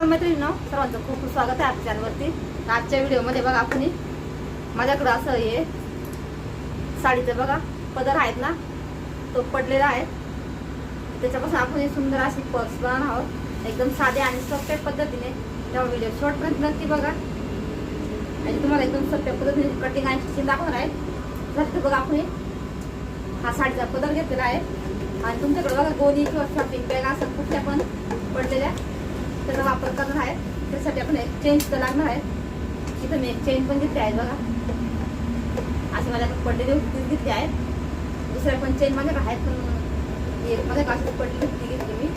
मैत्रिणींनो सर्वांचं खूप खूप स्वागत आहे आपल्या चॅनलवरती आजच्या व्हिडिओमध्ये बघा आपण माझ्याकडं असं हे साडीचं बघा पदर आहेत ना तो पडलेला आहे. त्याच्यापासून आपण सुंदर अशी पर्स बनवणार आहोत. एकदम साधे आणि सोप्या पद्धतीने. त्यामुळे व्हिडिओ शॉर्टपर्यंत नक्की बघा. आणि तुम्हाला एकदम सोप्या पद्धतीने कटिंग आणि स्टिचिंग दाखवणार आहे. तर बघा आपण हा. साडीचा पदर घेतलेला आहे. आणि तुमच्याकडे बघा गोणी किंवा शॉपिंग बॅग असं कुठल्या पण पडलेल्या. त्याचा वापर करणार आहे. त्यासाठी आपण एक चेंज तर लागणार आहे. इथं मी एक चेंज पण घेतली आहे बघा. असं मला पडलेली होती घेतली आहे. दुसऱ्या पण चेंज माझ्या आहेत पण एक माझ्याकडे अशी पडलेली ती घेतली मी.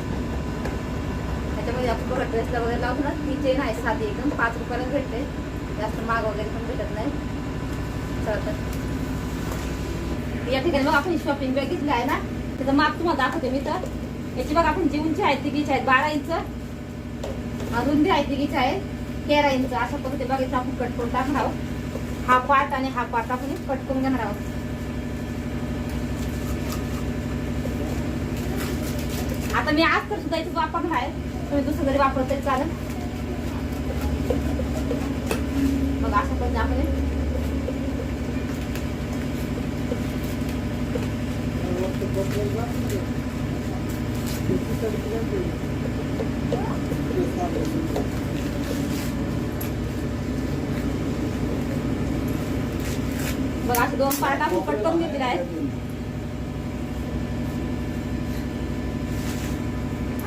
त्याच्यामध्ये आपण बघा ड्रेसला वगैरे लावतो ना ती चेन आहे साधी एकदम. पाच रुपयाला भेटते. जास्त माग वगैरे पण भेटत नाही. चला तर. या ठिकाणी बघा आपण शॉपिंग बॅग घेतली आहे ना. त्याचं माप तुम्हाला दाखवते मी तर. याची बघा आपण जी उंची आहे तिघीची आहेत बारा इंच. रुंदी आहे तिघीची आहे तेरा इंच अशा पद्धतीने बघा आपण कट करून टाकणार आहोत. हा पार्ट आणि हा पार्ट आपण कट करून घेणार आहोत. आता मी आज तर सुद्धा इथं वापरणार आहे तुम्ही दुसरं घरी वापरत तरी चालेल. मग अशा पद्धतीने आपण हे बघा असे दोन पार्ट आपण कट करून घेतलेले आहेत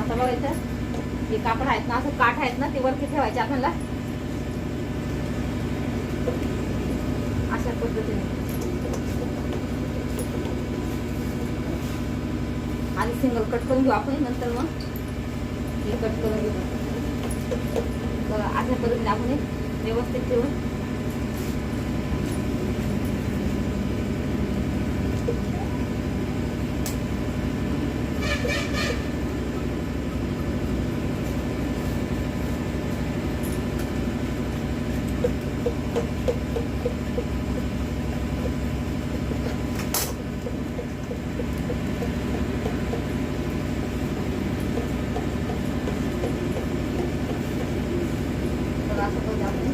आता बघा इथं हे कापड आहेत ना असं काठ आहेत ना ते वरती ठेवायचे आपल्याला. अशा पद्धतीने. आणि सिंगल कट करून घेऊ आपण नंतर मग हे कट करून घेऊ. बघा अशा पद्धतीने आपण हे व्यवस्थित ठेवून बघा असं करून आपण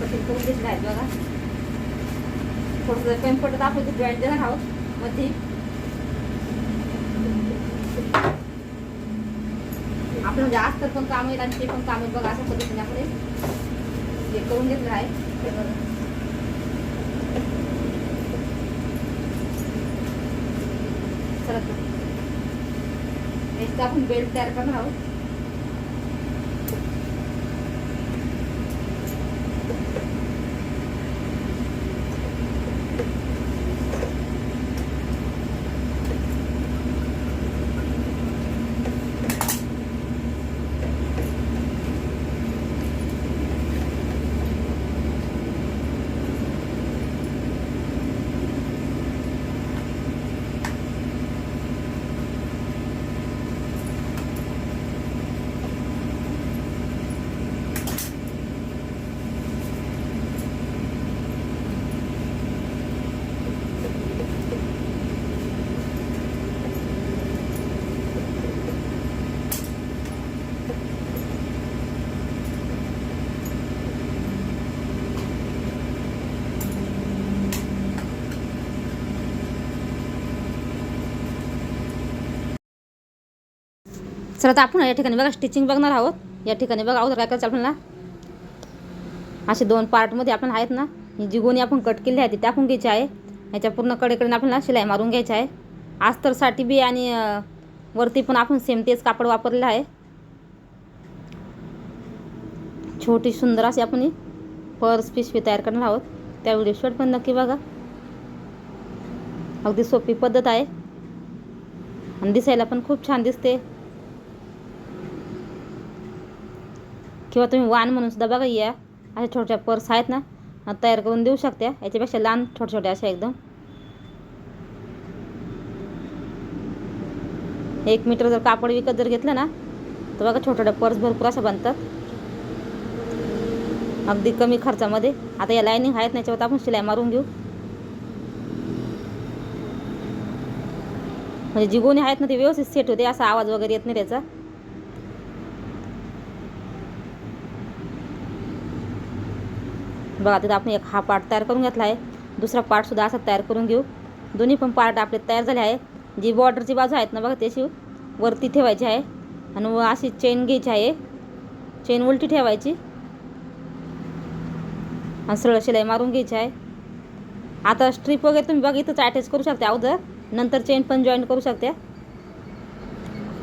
कटिंग करून घेतलं आहे बघा थोडंसं कमी पडत आपण ते जॉईंट देणार आहोत मध्ये आपण म्हणजे आज तर पण काम येत आणि ते पण काम येत बघा अशा पद्धतीने आपण हे करून घेतलं आहे. हे बघा. याचा आपण बेल्ट तयार करणार आहोत. चला तर आपण या ठिकाणी बघा स्टिचिंग बघणार आहोत. या ठिकाणी बघा अगोदर काय करायचं आपल्याला? असे दोन पार्टमध्ये आपण आहेत ना ही जी गोणी आपण कट केली आहे ती टाकून घ्यायची आहे. याच्या पूर्ण कडेकडे आपल्याला शिलाई मारून घ्यायची आहे. आस्तरसाठी बी आणि वरती पण आपण सेम तेच कापड वापरलेलं आहे. छोटी सुंदर अशी आपण ही पर्स पिशवी तयार करणार आहोत. त्या व्हिडिओ शॉट पण नक्की बघा. अगदी सोपी पद्धत आहे. आणि दिसायला पण खूप छान दिसते. किंवा तुम्ही वाण म्हणून सुद्धा बघा या. अशा छोट्या पर्स आहेत ना तयार करून देऊ शकता. याच्यापेक्षा लहान छोट्या छोट्या अशा एकदम. एक मीटर जर कापड विकत जर घेतलं ना तर बघा छोट्या छोट्या पर्स भरपूर अशा बनतात. अगदी कमी खर्चामध्ये. आता या लाईनिंग आहेत ना याच्यावर आपण शिलाई मारून घेऊ. म्हणजे जी गोणी आहेत ना ते व्यवस्थित सेट होते असा आवाज वगैरे येत नाही त्याचा. बघा तिथं आपण एक हा पार्ट तयार करून घेतला आहे. दुसरा पार्टसुद्धा असा तयार करून घेऊ. दोन्ही पण पार्ट आपले तयार झाले आहे. जी बॉर्डरची बाजू आहेत ना बघा त्याची वरती ठेवायची आहे. आणि व अशी चेन घ्यायची आहे. चेन उलटी ठेवायची. आणि सरळ शिलाई मारून घ्यायची आहे. आता स्ट्रीप वगैरे तुम्ही बघा इथंच अटॅच करू शकता अगोदर. नंतर चेन पण जॉईन करू शकता.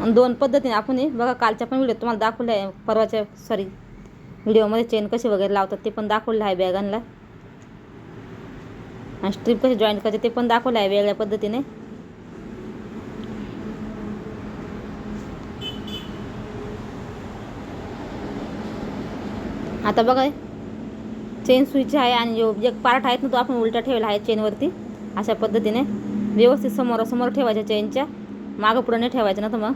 आणि दोन पद्धतीने आपण बघा कालच्या पण व्हिडिओ तुम्हाला दाखवलं आहे. परवाच्या सॉरी व्हिडिओमध्ये चेन कशी वगैरे लावतात ते पण दाखवलं आहे बॅगांना आणि स्ट्रीप कशी जॉईन करायचे ते पण दाखवलं आहे वेगळ्या पद्धतीने. आता बघा चेन स्विच आहे आणि जो जे पार्ट आहेत ना तो आपण उलटा ठेवला आहे चेनवरती अशा पद्धतीने. व्यवस्थित समोरासमोर ठेवायच्या चेनच्या मागं पुढं नाही ठेवायचं ना तर मग.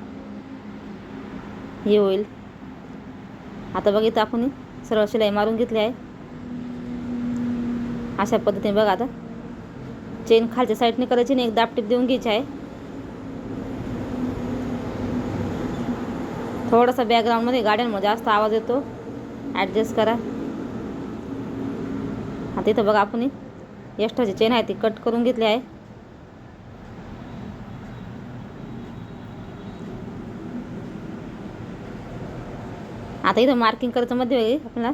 हे होईल. आता बघ इथं आपण सरळ शिलाई मारून घेतली आहे. अशा पद्धतीने बघा आता. चेन खालच्या साईडने करायची आणि एक दापटीप देऊन घ्यायची आहे. थोडासा बॅकग्राऊंडमध्ये गाड्यांमध्ये जास्त आवाज येतो. ॲडजस्ट करा. आता इथं बघा आपण एक्स्ट्राची चेन आहे ती कट करून घेतली आहे. आता इथं मार्किंग करायचं मध्ये आपल्याला.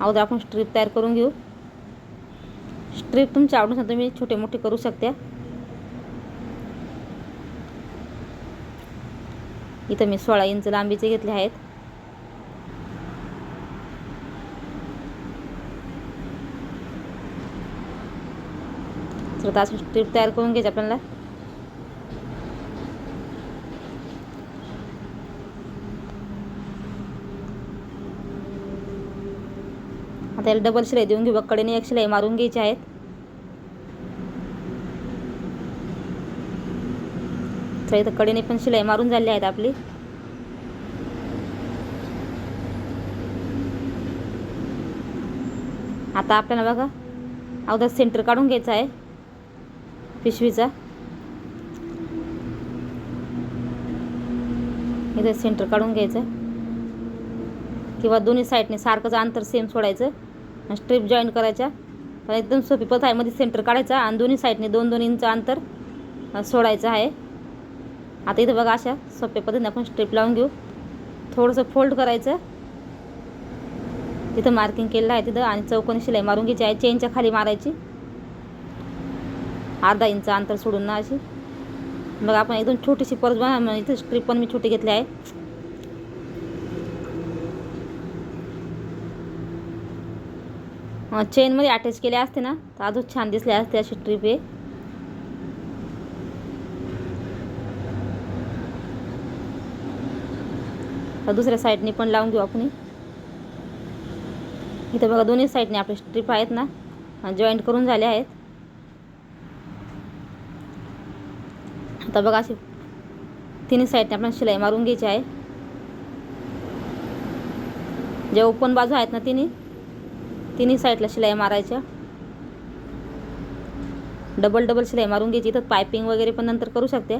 अगोदर आपण स्ट्रीप तयार करून घेऊ. स्ट्रीप तुमच्या आवडीनुसार तुम्ही छोटे मोठे करू शकता. इथं मी सोळा इंच लांबीचे घेतले आहेत. तर आता स्ट्रीप तयार करून घ्यायची आपल्याला. आता याला डबल शिलाई देऊन घेऊ कडेने एक शिलाई मारून घ्यायची आहेत. तर इथं कडेने पण शिलाई मारून झाली आहेत आपली. आता आपल्याला बघा अगोदर सेंटर काढून घ्यायचा आहे. पिशवीचा. इथं सेंटर काढून घ्यायचं. किंवा दोन्ही साईडने सारखंच अंतर सेम सोडायचं. स्ट्रीप जॉईन करायच्या. पण एकदम सोपी पद्धत आहे. मध्ये सेंटर काढायचा आणि दोन्ही साईडने दोन दोन इंच अंतर सोडायचं आहे. आता इथं बघा अशा सोप्या पद्धतीने आपण स्ट्रीप लावून घेऊ. थोडंसं फोल्ड करायचं. तिथं मार्किंग केलेलं आहे तिथं आणि चौकोनी शिलाई मारून घ्यायची आहे. चेनच्या खाली मारायची. अर्धा इंच अंतर सोडून ना अशी. मग आपण एकदम छोटीशी परत बना इथं स्ट्रीप पण मी छोटी घेतली आहे. चेनमध्ये अटॅच केले असते ना तर अजून छान दिसले असते अशी ट्रिप आहे. दुसऱ्या साईडने पण लावून घेऊ आपण. इथं बघा दोन्ही साईडने आपले स्ट्रीप आहेत ना जॉईंट करून झाले आहेत. आता बघा अशी तिन्ही साईडने आपण शिलाई मारून घ्यायची आहे. ज्या ओपन बाजू आहेत ना तिन्ही तिन्ही साईडला शिलाई मारायच्या. डबल डबल शिलाई मारून घ्यायची. तर पायपिंग वगैरे पण नंतर करू शकते.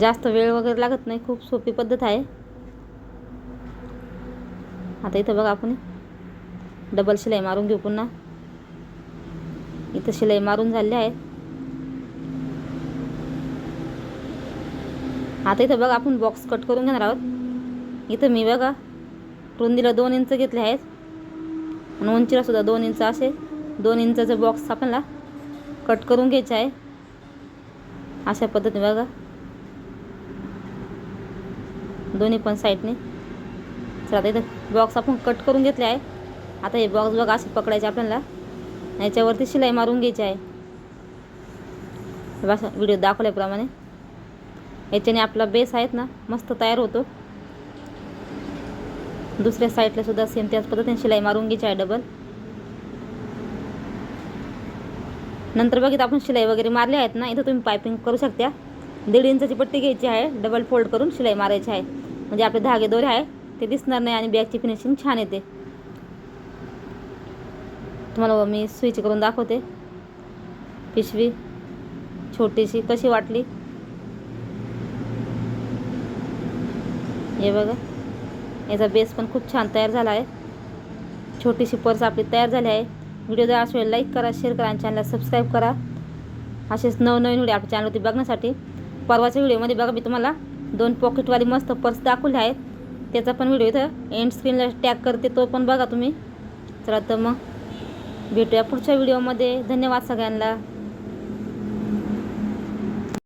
जास्त वेळ वगैरे लागत नाही. खूप सोपी पद्धत आहे. आता इथं बघा आपण. डबल शिलाई मारून घेऊ पुन्हा. इथं शिलाई मारून झाली आहे आता इथं बघा आपण बॉक्स कट करून घेणार आहोत. इथं मी बघा रुंदीला दोन इंच घेतले आहेत. आणि उंचीला सुद्धा दोन इंच असे. दोन इंचाचं बॉक्स आपल्याला कट करून घ्यायचं आहे. अशा पद्धतीने बघा. दोन्ही पण साईडने चला आता इथं बॉक्स आपण कट करून घेतले आहे. आता हे बॉक्स बघा असे पकडायचे आपल्याला. याच्यावरती शिलाई मारून घ्यायची आहे. बस व्हिडिओ दाखवल्याप्रमाणे. याच्याने आपला बेस आहेत ना मस्त तयार होतो. दुसऱ्या साईडला सुद्धा सेम त्याच पद्धतीने शिलाई मारून घ्यायची आहे डबल नंतर बघित आपण शिलाई वगैरे मारली आहेत ना इथं तुम्ही पायपिंग करू शकता. दीड इंचाची पट्टी घ्यायची आहे डबल फोल्ड करून शिलाई मारायची आहे. म्हणजे आपले धागे दोरे आहे ते दिसणार नाही आणि बॅगची फिनिशिंग छान येते. तुम्हाला मी स्विच करून दाखवते. पिशवी छोटीशी कशी वाटली? हे बघा. याचा बेस पण खूप छान तयार झाला आहे. छोटीशी पर्स आपली तयार झाली आहे. व्हिडिओ जर असेल लाईक करा शेअर करा आणि चॅनलला सबस्क्राईब करा. असेच नवनवीन व्हिडिओ आपल्या चॅनलवरती बघण्यासाठी. परवाच्या व्हिडिओमध्ये बघा मी तुम्हाला दोन पॉकेटवाली मस्त पर्स दाखवले आहेत. त्याचा पण व्हिडिओ इथं एंड स्क्रीनला टॅग करते तो पण बघा तुम्ही. चला तर मग भेटूया पुढच्या व्हिडिओमध्ये धन्यवाद सगळ्यांना.